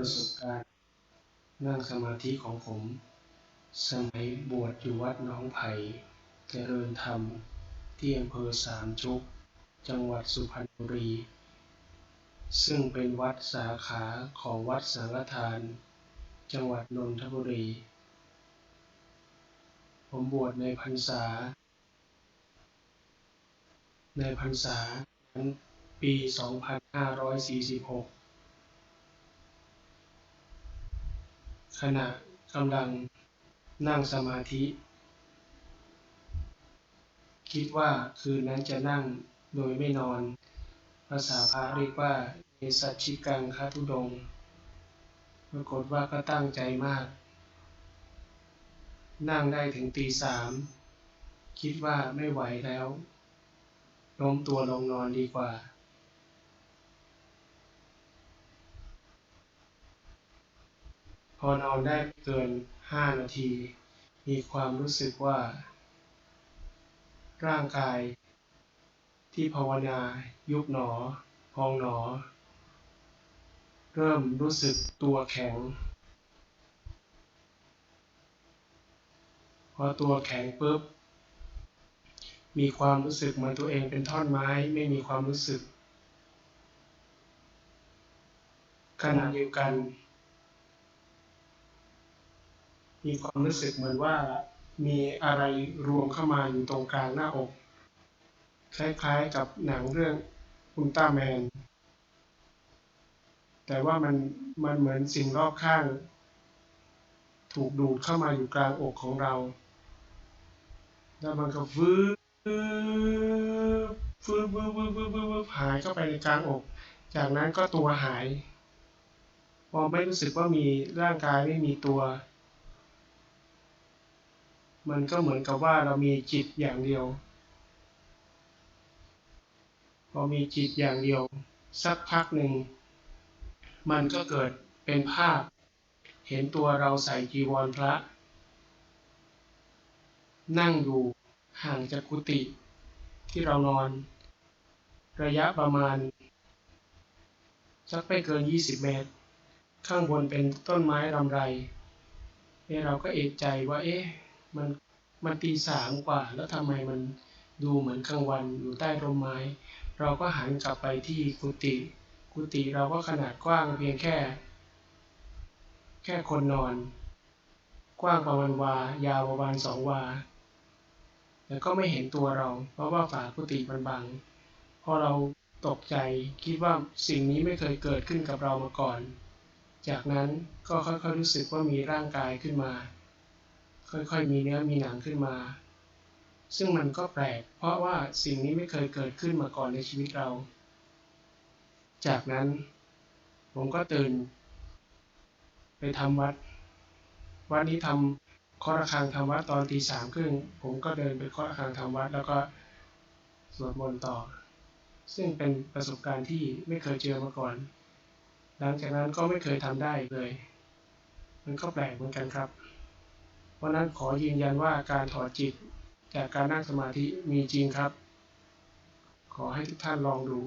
ประสบการณ์นั่งสมาธิของผม สมัยบวชอยู่วัดน้องไผ่เจริญธรรม ที่อำเภอสามชุก จังหวัดสุพรรณบุรี ซึ่งเป็นวัดสาขาของวัดสังฆทาน จังหวัดนนทบุรี ผมบวชในพรรษา ในพรรษานั้นปี 2546 ขณะกำลังนั่งสมาธิ คิดว่าคืนนั้นจะนั่งโดยไม่นอน ภาษาพระเรียกว่าเนสัชชิกังคทุดง ปรากฏว่าก็ตั้งใจมาก นั่งได้ถึงตีสามคิดว่าไม่ไหวแล้วล้มตัวลงนอนดีกว่า พอนอนได้เกินห้านาที มีความรู้สึกว่า ร่างกายที่ภาวนายุบหนอ พองหนอ เริ่มรู้สึกตัวแข็ง พอตัวแข็งปุ๊บ มีความรู้สึกเหมือนตัวเองเป็นท่อนไม้ไม่มีความรู้สึกขณะเดียวกัน มีความรู้สึกเหมือนว่ามีอะไรรวมเข้ามาอยู่ตรงกลางหน้าอก คล้ายๆกับหนังเรื่องอุลตร้าแมน แต่ว่ามันมันเหมือนสิ่งรอบข้าง ถูกดูดเข้ามาอยู่กลางอกของเรา แล้วมันก็วืบฟืบวืบวืบวืบวืบวืบหายเข้าไปในกลางอก จากนั้นก็ตัวหาย พอไม่รู้สึกว่ามีร่างกายไม่มีตัว มันก็เหมือนกับว่าเรามีจิตอย่างเดียวพอมีจิตอย่างเดียว สักพักหนึ่ง มันก็เกิดเป็นภาพ เห็นตัวเราใส่จีวรพระ นั่งอยู่ห่างจากกุฏิที่เรานอน ระยะประมาณ สักไม่เกิน 20 เมตร ข้างบนเป็นต้นไม้ลำไรเอ้เราก็เอกใจว่าเอ๊ะ มันมันตีสามกว่า แล้วทำไมมันดูเหมือนกลางวันอยู่ใต้ร่มไม้ เราก็หันกลับไปที่กุฏิกุฏิเราก็ขนาดกว้างเพียงแค่ แค่คนนอน กว้างประมาณวา ยาวประมาณสองวาแต่ก็ไม่เห็นตัวเรา เพราะว่าฝากุฏิมันบังพอเราตกใจคิดว่าสิ่งนี้ไม่เคยเกิดขึ้นกับเรามาก่อน จากนั้นก็ค่อยๆรู้สึกว่ามีร่างกายขึ้นมา ค่อยๆมีเนื้อมีหนังขึ้นมา ซึ่งมันก็แปลก เพราะว่าสิ่งนี้ไม่เคยเกิดขึ้นมาก่อนในชีวิตเรา จากนั้นผมก็ตื่น ไปทำวัด วัดนี้ทำข้อระฆังทำวัดตอนตีสามครึ่งผมก็เดินไปข้อระฆังทำวัด แล้วก็สวดมนต์ต่อ ซึ่งเป็นประสบการณ์ที่ไม่เคยเจอมาก่อน หลังจากนั้นก็ไม่เคยทำได้เลย มันก็แปลกเหมือนกันครับ เพราะนั้นขอยืนยันว่าการถอดจิตจากการนั่งสมาธิมีจริงครับ ขอให้ทุกท่านลองดู